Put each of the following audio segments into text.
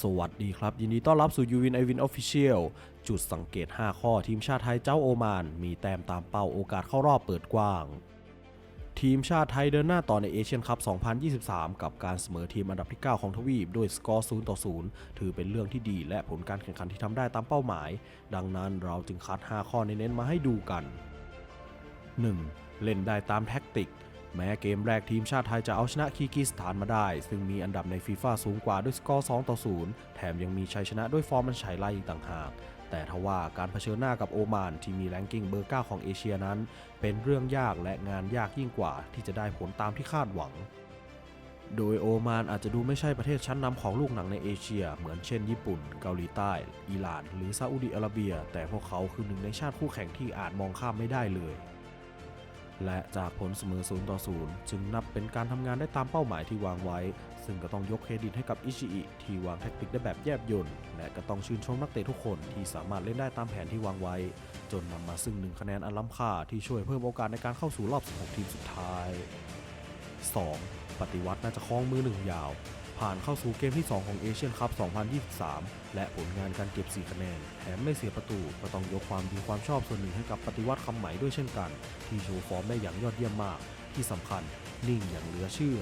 สวัสดีครับ ยินดีต้อนรับสู่ยูวินไอวินออฟฟิเชียลจุดสังเกต 5 ข้อทีมชาติไทยเจ้าโอมาน มีแต้มตามเป้าโอกาสเข้ารอบเปิดกว้าง ทีมชาติไทยเดินหน้าต่อในเอเชียนคัพ 2023 กับการเสมอทีมอันดับที่ 9 ของทวีปด้วยสกอร์ 0 ต่อ 0 ถือเป็นเรื่องที่ดีและผลการแข่งขันที่ทำได้ตามเป้าหมาย ดังนั้นเราจึงคัด 5 ข้อเน้นๆมาให้ดูกัน 1. เล่นได้ตามแท็กติก แม้เกมแรกทีมชาติไทยจะเอาชนะคีกิสถานมาได้ ซึ่งมีอันดับในฟีฟ่าสูงกว่าด้วยสกอร์ 2 ต่อ 0 แถมยังมีชัยชนะด้วยฟอร์มมันฉายไล่อีกต่างหาก แต่ทว่าการเผชิญหน้ากับโอมานที่มีแรงกิ้งเบอร์ 9 ของเอเชียนั้น เป็นเรื่องยากและงานยากยิ่งกว่าที่จะได้ผลตามที่คาดหวังโดยโอมานอาจจะดูไม่ใช่ประเทศชั้นนำของลูกหนังในเอเชีย เหมือนเช่นญี่ปุ่น เกาหลีใต้ อิหร่าน หรือซาอุดิอาระเบีย แต่พวกเขาคือหนึ่งในชาติคู่แข่งที่อาจมองข้ามไม่ได้เลย และจากผลเสมอ0ต่อ0จึงนับเป็นการทำงานได้ตามเป้าหมายที่วางไว้ ซึ่งก็ต้องยกเครดิตให้กับอิชิอิที่วางแทคติกได้แบบแยบยลและก็ต้องชื่นชมนักเตะทุกคนที่สามารถเล่นได้ตามแผนที่วางไว้ จนนำมาซึ่งหนึ่งคะแนนอันล้ำค่าที่ช่วยเพิ่มโอกาสในการเข้าสู่รอบ 16 ทีมสุดท้าย 2. ปฏิวัติน่าจะคล้องมือหนึ่งยาว ผ่านเข้าสู่เกมที่ 2 ของเอเชียนคัพ 2023 และผลงานการเก็บ 4 คะแนน แถมไม่เสียประตู ก็ต้องยกความดีความชอบส่วนหนึ่งให้กับปฏิวัติคำใหม่ด้วยเช่นกัน ที่โชว์ฟอร์มได้อย่างยอดเยี่ยมมาก ที่สำคัญนิ่งอย่างเหลือเชื่อ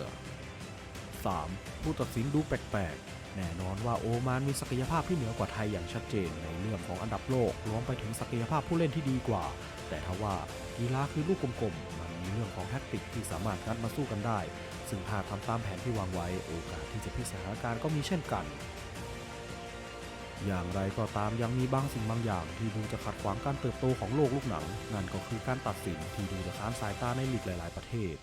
3. ผู้ตัดสินดูแปลกๆ แน่นอนว่าโอมานมีศักยภาพที่เหนือกว่าไทยอย่างชัดเจนในเรื่องของอันดับโลกรวมไปถึงศักยภาพผู้เล่นที่ดีกว่า แต่ทว่ากีฬาคือลูกกลมๆ มีเรื่องของแท็กติกที่สามารถงัดมาสู้กันได้ ซึ่งหากทำตามแผนที่วางไว้โอกาสที่จะพลิกสถานการณ์ก็มีเช่นกัน อย่างไรก็ตามยังมีบางสิ่งบางอย่าง ที่ดูจะขัดขวางการเติบโตของโลกลูกหนัง นั่นก็คือการตัดสินที่ดูจะค้านสายตาในลีกหลาย ๆ ประเทศ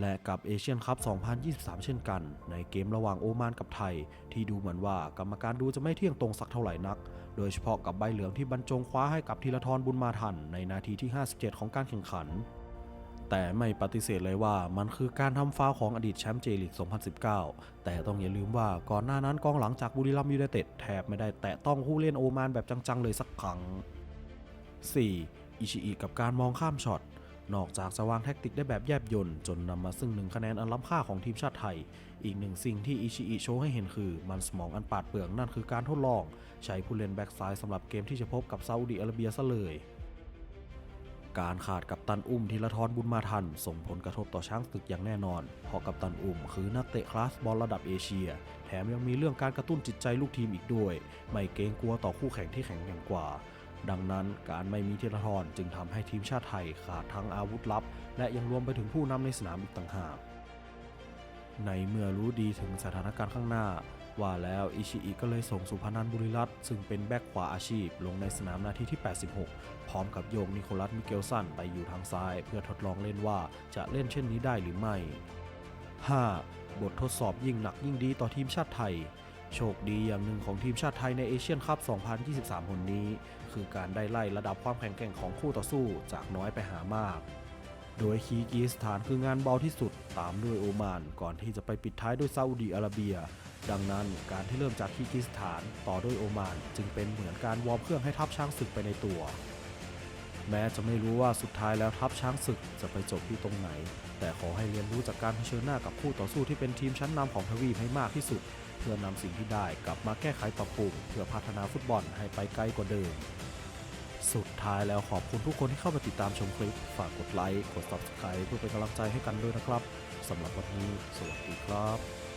และกับเอเชียนคัพ 2023 เช่นกัน ในเกมระหว่างโอมานกับไทย ที่ดูเหมือนว่ากรรมการดูจะไม่เที่ยงตรงสักเท่าไหร่นัก โดยเฉพาะกับใบเหลืองที่บรรจงคว้าให้กับธีรทรบุญมาทันในนาทีที่ 57 ของการแข่งขัน แต่ไม่ปฏิเสธเลยว่ามันคือการทำฟาวของอดีตแชมป์เจลีก 2019 แต่ต้องอย่าลืมว่าก่อนหน้านั้นกองหลังจากบุรีรัมย์ยูไนเต็ดแทบไม่ได้แตะต้องผู้เล่นโอมานแบบจังๆเลยสักครั้ง 4. อิชิอิกับการมองข้ามช็อตนอกจากจะวางแท็กติกได้แบบแยบยลจนนำมาซึ่งหนึ่งคะแนนอันล้ำค่าของทีมชาติไทย อีกหนึ่งสิ่งที่อิชิอิโชว์ให้เห็นคือ มันสมองอันปาดเปรื่องนั่นคือการทดลอง ใช้ผู้เล่นแบ็กซ้ายสำหรับเกมที่จะพบกับซาอุดิอาระเบียซะเลย การขาดกับตันอุ้มทีละทอนบุญมาทัน ส่งผลกระทบต่อช้างศึกอย่างแน่นอนเพราะกับตันอุ้มคือนักเตะคลาสบอลระดับเอเชีย แถมยังมีเรื่องการกระตุ้นจิตใจลูกทีมอีกด้วย ไม่เกรงกลัวต่อคู่แข่งที่แข็งแกร่งกว่า ดังนั้นการไม่มีธีรทรจึงทำให้ทีมชาติไทยขาดทั้งอาวุธลับ และยังรวมไปถึงผู้นำในสนามอีกต่างหาก ในเมื่อรู้ดีถึงสถานการณ์ข้างหน้า ว่าแล้วอิชิอิก็เลยส่งสุพนันบุรีรัตซึ่งเป็นแบ็กขวาอาชีพ ลงในสนามนาทีที่ 86 พร้อมกับโยกนิโคลัสมิเกลสันไปอยู่ทางซ้าย เพื่อทดลองเล่นว่าจะเล่นเช่นนี้ได้หรือไม่ 5. บททดสอบยิ่งหนักยิ่งดีต่อทีมชาติไทยโชคดีอย่างหนึ่งของทีมชาติไทยในเอเชียนคัพ 2023คนนี้ คือการได้ไล่ระดับความแข็งแกร่งของคู่ต่อสู้จากน้อยไปหามาก โดยคีร์กิสถานคืองานเบาที่สุด ตามด้วยโอมาน ก่อนที่จะไปปิดท้ายด้วยซาอุดีอาระเบีย ดังนั้นการที่เริ่มจากคีร์กิสถานต่อด้วยโอมาน จึงเป็นเหมือนการวอร์มเครื่องให้ทัพช้างศึกไปในตัว แม้จะไม่รู้ว่าสุดท้ายแล้วทัพช้างศึกจะไปจบที่ตรงไหน แต่ขอให้เรียนรู้จากการเผชิญหน้ากับคู่ต่อสู้ที่เป็นทีมชั้นนำของทวีปให้มากที่สุด เพื่อนำสิ่งที่ได้กลับมาแก้ไขปรับปรุงเพื่อพัฒนาฟุตบอลให้ไปไกลกว่าเดิม สุดท้ายแล้วขอบคุณทุกคนที่เข้ามาติดตามชมคลิป ฝากกดไลค์ กด Subscribe เพื่อเป็นกำลังใจให้กันด้วยนะครับสำหรับวันนี้ สวัสดีครับ